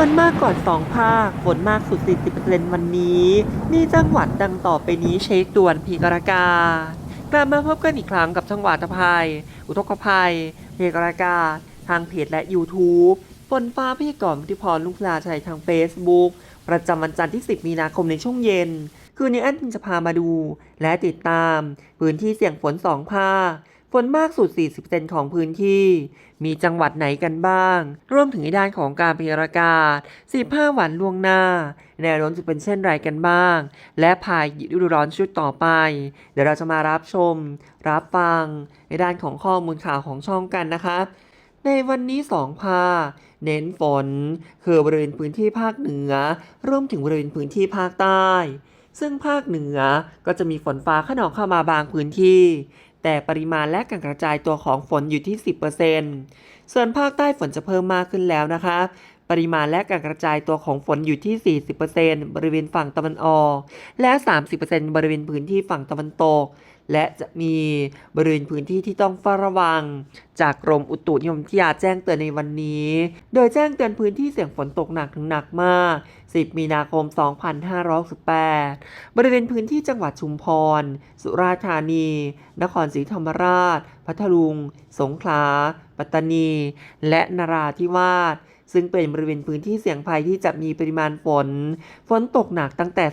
วนมากก่อน2ภาค ฝนมากสุด 40%วันนี้มีจังหวัดดังต่อไปนี้เช็คด่วนพีกรากากลับมาพบกันอีกครั้งกับจังหวัดภัย อุทกภัยพีกรากา ทางเพจและ YouTube ฝนฟ้าพยากรณ์ทิพรลุงพลาชัยทาง Facebook ประจำวันจันทร์ที่ 10 มีนาคมในช่วงเย็น คืนนี้แอดมินจะพามาดู และติดตาม พื้นที่เสี่ยงฝน 2 ภาค ฝนมากสุด 40%ของพื้นที่ มีจังหวัดไหนกันบ้าง รวมถึงในด้านของการพยากรณ์อาศ 15 วันล่วงหน้า แนวโน้มจะเป็นเช่นไรกันบ้าง และพายุฤดูร้อนชุดต่อไป เดี๋ยวเราจะมารับชม รับฟัง ในด้านของข้อมูลข่าวของช่องกันนะครับในวันนี้2ภาคเน้นฝน คือบริเวณพื้นที่ภาคเหนือรวมถึงบริเวณพื้นที่ภาคใต้ ซึ่งภาคเหนือก็จะมีฝนฟ้าขนองเข้ามาบางพื้นที่ แต่ปริมาณและการกระจายตัวของฝนอยู่ที่ 10%ส่วนภาคใต้ฝนจะเพิ่มมากขึ้นแล้วนะคะปริมาณและการกระจายตัวของฝนอยู่ที่ 40%บริเวณฝั่งตะวันออก และ 30%บริเวณพื้นที่ฝั่งตะวันตก และจะมีบริเวณพื้นที่ที่ต้องเฝ้าระวัง จากกรมอุตุนิยมวิทยาแจ้งเตือนในวันนี้ โดยแจ้งเตือนพื้นที่เสี่ยงฝนตกหนักถึงหนักมาก 10 มีนาคม 2568 บริเวณพื้นที่จังหวัดชุมพร สุราษฎร์ธานี นครศรีธรรมราช พัทลุง สงขลา ปัตตานี และนราธิวาสซึ่งเป็นบริเวณพื้นที่เสี่ยงภัยที่จะมีปริมาณฝน ฝนตกหนักตั้งแต่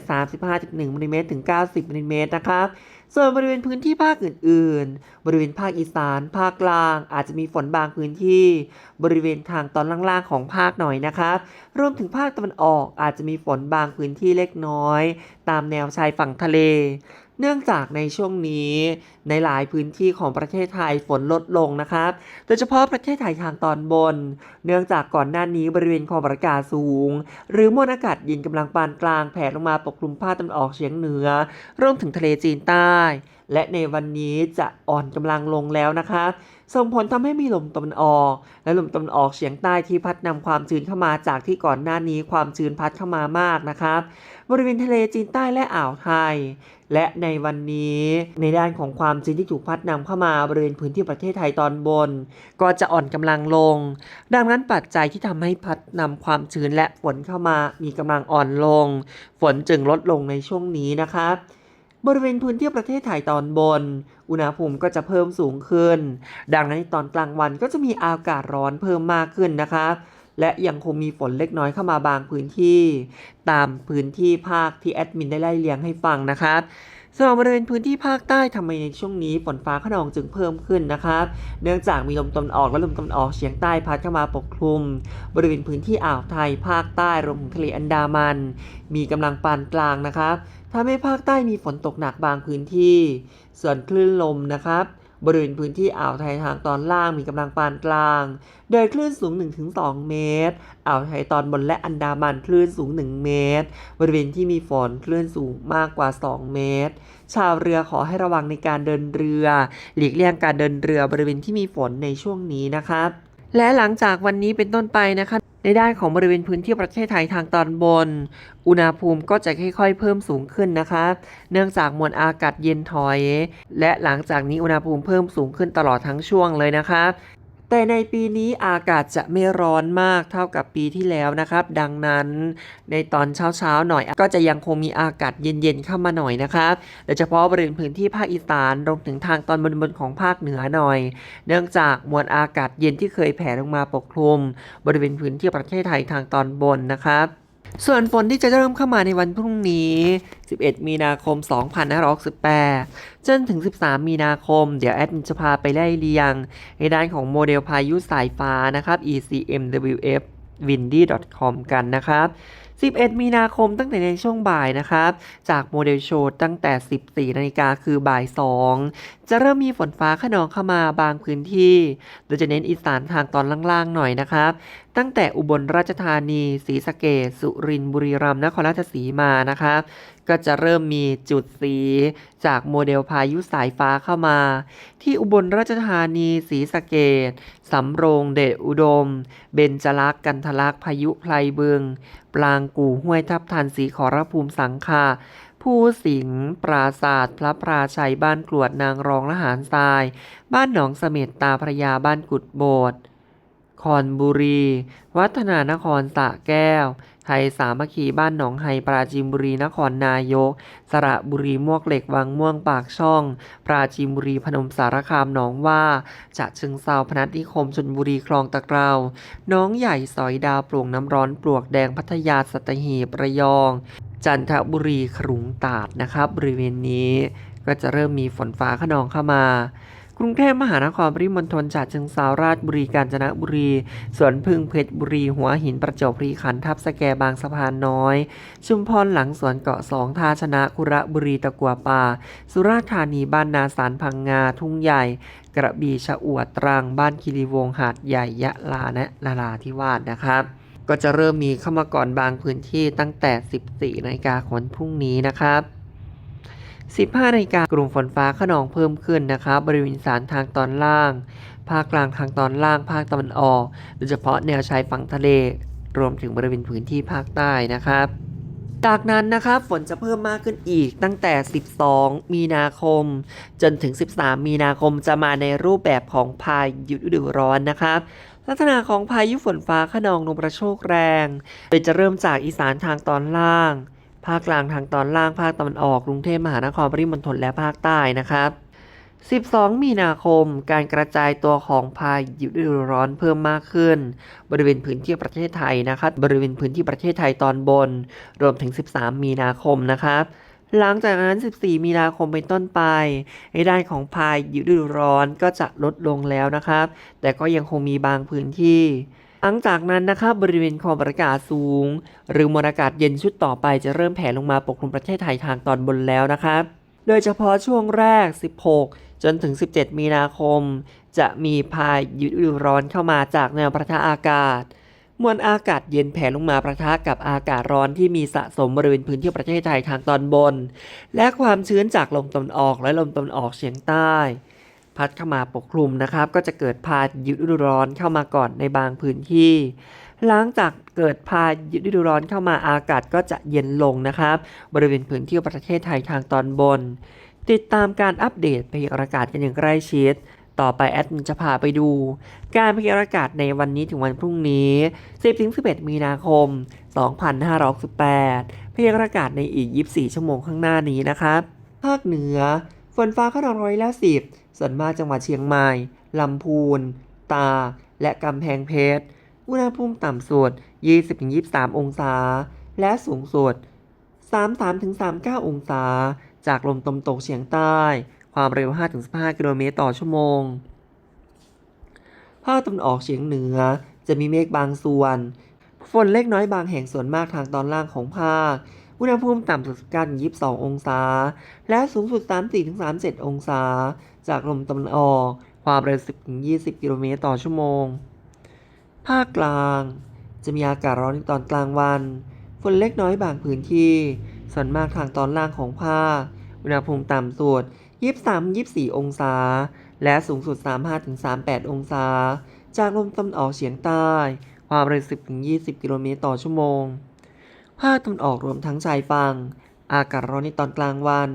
35.1มิลลิเมตรถึง 90มิลลิเมตรนะครับ ส่วนบริเวณพื้นที่ภาคอื่น ๆ บริเวณภาคอีสาน ภาคกลาง อาจจะมีฝนบางพื้นที่ บริเวณทางตอนล่างๆของภาคหน่อยนะครับ รวมถึงภาคตะวันออกอาจจะมีฝนบางพื้นที่เล็กน้อย ตามแนวชายฝั่งทะเล เนื่องจากในช่วงนี้ในหลายพื้นที่ของประเทศไทยฝนลดลงนะครับ โดยเฉพาะประเทศไทยทางตอนบน เนื่องจากก่อนหน้านี้บริเวณความอากาศสูง หรือมวลอากาศเย็นกำลังปานกลางแผ่ลงมาปกคลุมภาคตะวันออกเฉียงเหนือรวมถึงทะเลจีนใต้ และในวันนี้จะอ่อนกำลังลงแล้วนะคะ ส่งผลทำให้มีลมตะวันออก และลมตะวันออกเฉียงใต้ที่พัดนำความชื้นเข้ามาจากที่ก่อนหน้านี้ความชื้นพัดเข้ามามากนะครับบริเวณทะเลจีนใต้และอ่าวไทย และในวันนี้ในด้านของความชื้นที่ถูกพัดนำเข้ามาบริเวณพื้นที่ประเทศไทยตอนบน ก็จะอ่อนกำลังลง ดังนั้นปัจจัยที่ทำให้พัดนำความชื้นและฝนเข้ามามีกำลังอ่อนลง ฝนจึงลดลงในช่วงนี้นะครับ บริเวณพื้นที่ประเทศไทยตอนบน อุณหภูมิก็จะเพิ่มสูงขึ้น ดังนั้นในตอนกลางวันก็จะมีอากาศร้อนเพิ่มมากขึ้นนะครับและยังคงมีฝนเล็กน้อยเข้ามาบางพื้นที่ ตามพื้นที่ภาคที่แอดมินได้ไล่เลียงให้ฟังนะครับส่วนบริเวณพื้นที่ภาคใต้ทำไมในช่วงนี้ฝนฟ้าขนองจึงเพิ่มขึ้นนะครับ เนื่องจากมีลมตะวันออกและลมตะวันออกเฉียงใต้พัดเข้ามาปกคลุม บริเวณพื้นที่อ่าวไทยภาคใต้รวมถึงทะเลอันดามัน มีกำลังปานกลางนะครับ ทำให้ภาคใต้มีฝนตกหนักบางพื้นที่ ส่วนคลื่นลมนะครับ บริเวณพื้นที่อ่าวไทยทางตอนล่างมีกำลังปานกลาง โดยคลื่นสูง 1-2 เมตร อ่าวไทยตอนบนและอันดามันคลื่นสูง 1 เมตร บริเวณที่มีฝนคลื่นสูงมากกว่า 2 เมตร ชาวเรือขอให้ระวังในการเดินเรือ หลีกเลี่ยงการเดินเรือบริเวณที่มีฝนในช่วงนี้นะครับ และหลังจากวันนี้เป็นต้นไปนะคะ ในด้านของบริเวณพื้นที่ประเทศไทยทางตอนบน อุณหภูมิก็จะค่อยๆ เพิ่มสูงขึ้นนะคะ เนื่องจากมวลอากาศเย็นถอย และหลังจากนี้อุณหภูมิเพิ่มสูงขึ้นตลอดทั้งช่วงเลยนะคะ แต่ในปีนี้อากาศจะไม่ร้อนมากเท่ากับปีที่แล้วนะครับ ดังนั้นในตอนเช้าๆหน่อยก็จะยังคงมีอากาศเย็นๆเข้ามาหน่อยนะครับโดยเฉพาะบริเวณพื้นที่ภาคอีสานรวมถึงทางตอนบนๆของภาคเหนือหน่อย เนื่องจากมวลอากาศเย็นที่เคยแผ่ลงมาปกคลุม บริเวณพื้นที่ประเทศไทยทางตอนบนนะครับ ส่วนฝนที่จะเริ่มเข้ามาในวันพรุ่งนี้ 11 มีนาคม 2568 จนถึง 13 มีนาคม เดี๋ยวแอดมินจะพาไปไล่เรียง ในด้านของโมเดลพายุสายฟ้านะครับ ECMWF windy.com กันนะครับ 11 มีนาคมตั้งแต่ในช่วงบ่ายนะครับ จากโมเดลโชว์ตั้งแต่ 14 นาฬิกาคือบ่าย 2 จะเริ่มมีฝนฟ้าขนองเข้ามาบางพื้นที่ โดยจะเน้นอีสานทางตอนล่างๆหน่อยนะครับ ตั้งแต่อุบลราชธานี ศรีสะเกษสุรินทร์บุรีรัมย์ นครราชสีมานะครับ ก็จะเริ่มมีจุดสี จากโมเดลพายุสายฟ้าเข้ามา ที่อุบลราชธานี ศรีสะเกษสำโรงเดชอุดม เบญจลักษณ์กันทลักษ์พายุไพลเบืองปลางกู่ห้วยทับทันสีขอรภูมิสังคา ผู้สิงห์ปราศาสตร์ พระปราชัยบ้านกรวดนางรองละหารทราย บ้านหนองเสม็ดตาพระยาบ้านกุดโบดคอนบุรี วัฒนานครสะแก้ว ไทยสามัคคีบ้านหนองไฮปราจีนบุรีนครนายก สระบุรีมวกเหล็กวังม่วงปากช่อง ปราจีนบุรีพนมสารคามหนองว่าจะเชิงเซาพนัสนิคมชนบุรีคลองตะเกราน้องใหญ่สอยดาวปลวงน้ำร้อนปลวกแดงพัทยาสัตหีบระยอง จันทบุรีขลุงตาดนะครับบริเวณนี้ก็จะเริ่มมีฝนฟ้าขนองเข้ามากรุงเทพมหานครปริมณฑลฉะเชิงเซาราชบุรีกาญจนบุรีสวนพึ่งเพชรบุรี หัวหินประจวบคีรีขันธ์ทับสแกบางสะพานน้อย ชุมพรหลังสวนเกาะสองท่าชนะคุระบุรีตะกัวป่า สุราษฎร์ธานีบ้านนาสารพังงา ทุ่งใหญ่ กระบี่ชะอวดตรังบ้านคีรีวงหาดใหญ่ยะลาและนาราธิวาสนะครับ ก็จะเริ่มมีเข้ามาก่อนบางพื้นที่ตั้งแต่ 14นาฬิกาของวันพรุ่งนี้นะครับ 15นาฬิกากลุ่มฝนฟ้าขนองเพิ่มขึ้นนะครับ บริเวณสานทางตอนล่าง ภาคกลางทางตอนล่าง ภาคตะวันออก โดยเฉพาะแนวชายฝั่งทะเล รวมถึงบริเวณพื้นที่ภาคใต้นะครับจากนั้นนะครับฝนจะเพิ่มมากขึ้นอีกตั้งแต่ 12 มีนาคม จนถึง 13 มีนาคมจะมาในรูปแบบของพายุฤดูร้อนนะครับ ลักษณะของพายุฝนฟ้าขนองลมกระโชกแรง โดยจะเริ่มจากอีสานทางตอนล่าง ภาคกลางทางตอนล่าง ภาคตะวันออกกรุงเทพมหานครปริมณฑลและภาคใต้นะครับ12 มีนาคม การกระจายตัวของพายุฤดูร้อนเพิ่มมากขึ้น บริเวณพื้นที่ประเทศไทยนะครับ บริเวณพื้นที่ประเทศไทยตอนบน รวมถึง 13 มีนาคมนะครับ หลังจากนั้น 14 มีนาคมเป็นต้นไป ในด้านของพายุฤดูร้อนก็จะลดลงแล้วนะครับ แต่ก็ยังคงมีบางพื้นที่ หลังจากนั้นนะครับบริเวณความอากาศสูง หรือมวลอากาศเย็นชุดต่อไปจะเริ่มแผ่ลงมาปกคลุมประเทศไทยทางตอนบนแล้วนะครับ โดยเฉพาะช่วงแรก 16 จนถึง 17 มีนาคม จะมีพายุฤดูร้อนเข้ามาจากแนวประทะอากาศ มวลอากาศเย็นแผ่ลงมาประทะกับอากาศร้อนที่มีสะสมบริเวณพื้นที่ประเทศไทยทางตอนบน และความชื้นจากลมตะวันออกและลมตะวันออกเฉียงใต้ พัดเข้ามาปกคลุมนะครับ ก็จะเกิดพายุฤดูร้อนเข้ามาก่อนในบางพื้นที่ หลังจากเกิดพายุฤดูร้อนเข้ามาอากาศก็จะเย็นลงนะครับ บริเวณพื้นที่ประเทศไทยทางตอนบน ติดตามการอัปเดตพยากรณ์อากาศกันอย่างใกล้ชิด ต่อไปแอดมินจะพาไปดู การพยากรณ์อากาศในวันนี้ถึงวันพรุ่งนี้ 10-11 มีนาคม 2568พยากรณ์อากาศในอีก 24 ชั่วโมงข้างหน้านี้นะครับ ภาคเหนือ ฝนฟ้าขนองร้อยละสิบส่วนมากจังหวัดเชียงใหม่ ลำพูน ตา และกำแพงเพชร อุณหภูมิต่ำสุด 20-23 องศา และสูงสุด 33-39 องศา จากลมตะวันตกเฉียงใต้ ความเร็ว 5-15 กิโลเมตรต่อชั่วโมง ภาคตะวันออกเฉียงเหนือจะมีเมฆบางส่วน ฝนเล็กน้อยบางแห่งส่วนมากทางตอนล่างของภาค อุณหภูมิต่ำสุด19-22 องศา และสูงสุด 34-37 องศา จากลมตะวันออก ความเร็ว 10-20 กิโลเมตรต่อชั่วโมง ภาคกลาง จะมีอากาศร้อนในตอนกลางวัน ฝนเล็กน้อยบางพื้นที่ ส่วนมากทางตอนล่างของภาค อุณหภูมิต่ำสุด 23-24 องศา และสูงสุด 35-38 องศา จากลมตะวันออกเฉียงใต้ ความเร็ว 10-20 กิโลเมตรต่อชั่วโมง ภาคตะวันออกรวมทั้งชายฝั่ง อากาศร้อนในตอนกลางวัน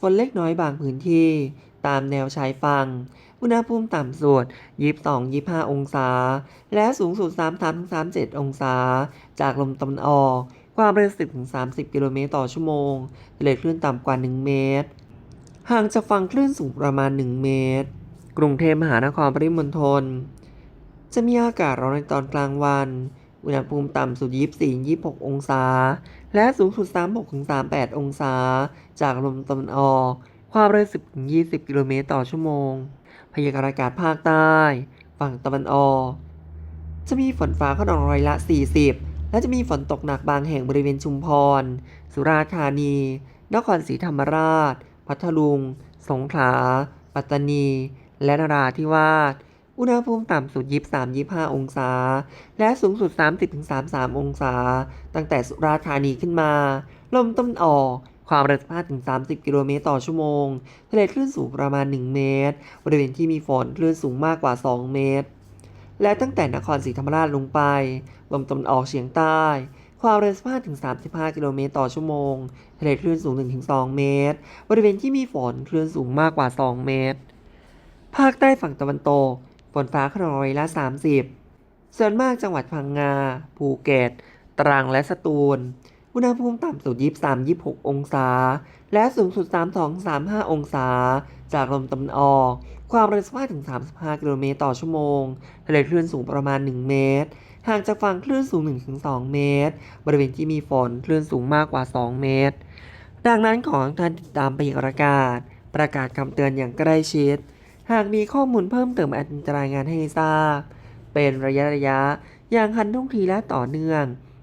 ฝนเล็กน้อยบางพื้นที่ ตามแนวชายฝั่ง อุณหภูมิต่ำสุด 22-25 องศา และสูงสุด 33-37 องศา จากลมตะวันออก ความเร็ว 10-30 กิโลเมตรต่อชั่วโมงทะเลคลื่นต่ำกว่า 1 เมตร ห่างจากฝั่งคลื่นสูงประมาณ 1 เมตร กรุงเทพมหานครปริมณฑล จะมีอากาศร้อนในตอนกลางวัน อุณหภูมิต่ำสุด 24-26 องศา และสูงสุด 36-38 องศา จากลมตะวันออก ความเร็ว 10-20 กิโลเมตรต่อชั่วโมง พยากรณ์อากาศภาคใต้ ฝั่งตะวันออก จะมีฝนฟ้าขนองร้อยละ 40 และจะมีฝนตกหนักบางแห่งบริเวณชุมพร สุราษฎร์ธานี นครศรีธรรมราช พัทลุง สงขลา ปัตตานี และนราธิวาส อุณหภูมิต่ำสุด 23-25 องศา และสูงสุด 30-33 องศา ตั้งแต่สุราษฎร์ธานีขึ้นมา ลมตะวันออกความเร็ว15-30 กิโลเมตรต่อชั่วโมง ทะเลคลื่นสูงประมาณ 1 เมตร บริเวณที่มีฝนคลื่นสูงมากกว่า 2 เมตร และตั้งแต่นครศรีธรรมราชลงไป ลมตะวันออกเฉียงใต้ ความเร็ว 15-35 กิโลเมตรต่อชั่วโมงทะเลคลื่นสูง 1-2 เมตร บริเวณที่มีฝนคลื่นสูงมากกว่า 2 เมตร ภาคใต้ฝั่งตะวันตก ฝนฟ้าขนองร้อยละ 30 ส่วนมากจังหวัดพังงา ภูเก็ต ตรังและสตูล อุณหภูมิต่ำสุด 23-26 องศา และสูงสุด 32-35 องศา จากลมตะวันออก ความเร็ว15ถึง 35 กิโลเมตรต่อชั่วโมง ทะเลคลื่นสูงประมาณ 1 เมตร ห่างจากฝั่งคลื่นสูง 1-2 เมตร บริเวณที่มีฝนคลื่นสูงมากกว่า 2 เมตร ดังนั้นขอให้ท่านติดตามพยากรณ์อากาศ ประกาศคำเตือนอย่างใกล้ชิด หากมีข้อมูลเพิ่มเติมอาจจะรายงานให้ทราบ เป็นระยะระยะ อย่างทันท่วงทีและต่อเนื่อง